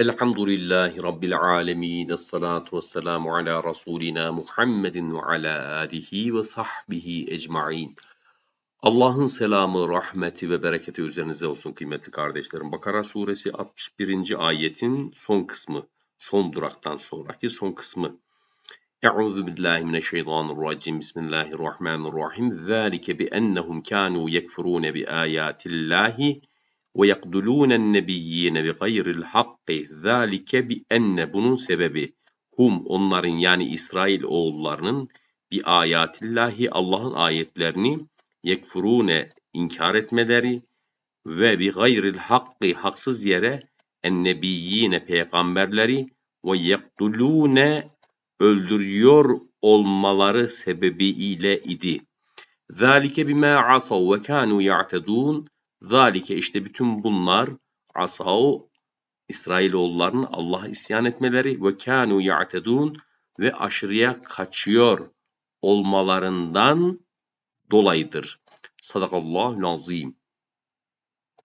Elhamdülillahi Rabbil alemin. Esselatu vesselamu ala Resulina Muhammedin ve ala alihi ve sahbihi ecma'in. Allah'ın selamı, rahmeti ve bereketi üzerinize olsun kıymetli kardeşlerim. Bakara suresi 61. ayetin son kısmı, son duraktan sonraki son kısmı. Euzu billahi mineşşeytanirracim. Bismillahirrahmanirrahim. Zalike bi ennehum kanu yekfurun bi ayatillahi bi gayril hakki zâlike bi enne bunun sebebi hum onların yani İsrail oğullarının bir ayatillahi Allah'ın ayetlerini yekfurune inkar etmeleri ve bi gayril hakki haksız yere en nebiyyine peygamberleri ve yaktulune öldürüyor olmaları sebebiyle idi. Zalike bima asav ve kanu ya'tedun Zalike işte bütün bunlar asav İsrailoğullarının Allah'a isyan etmeleri ve kanu ya'tedun ve aşırıya kaçıyor olmalarından dolayıdır. Sadakallahu azim.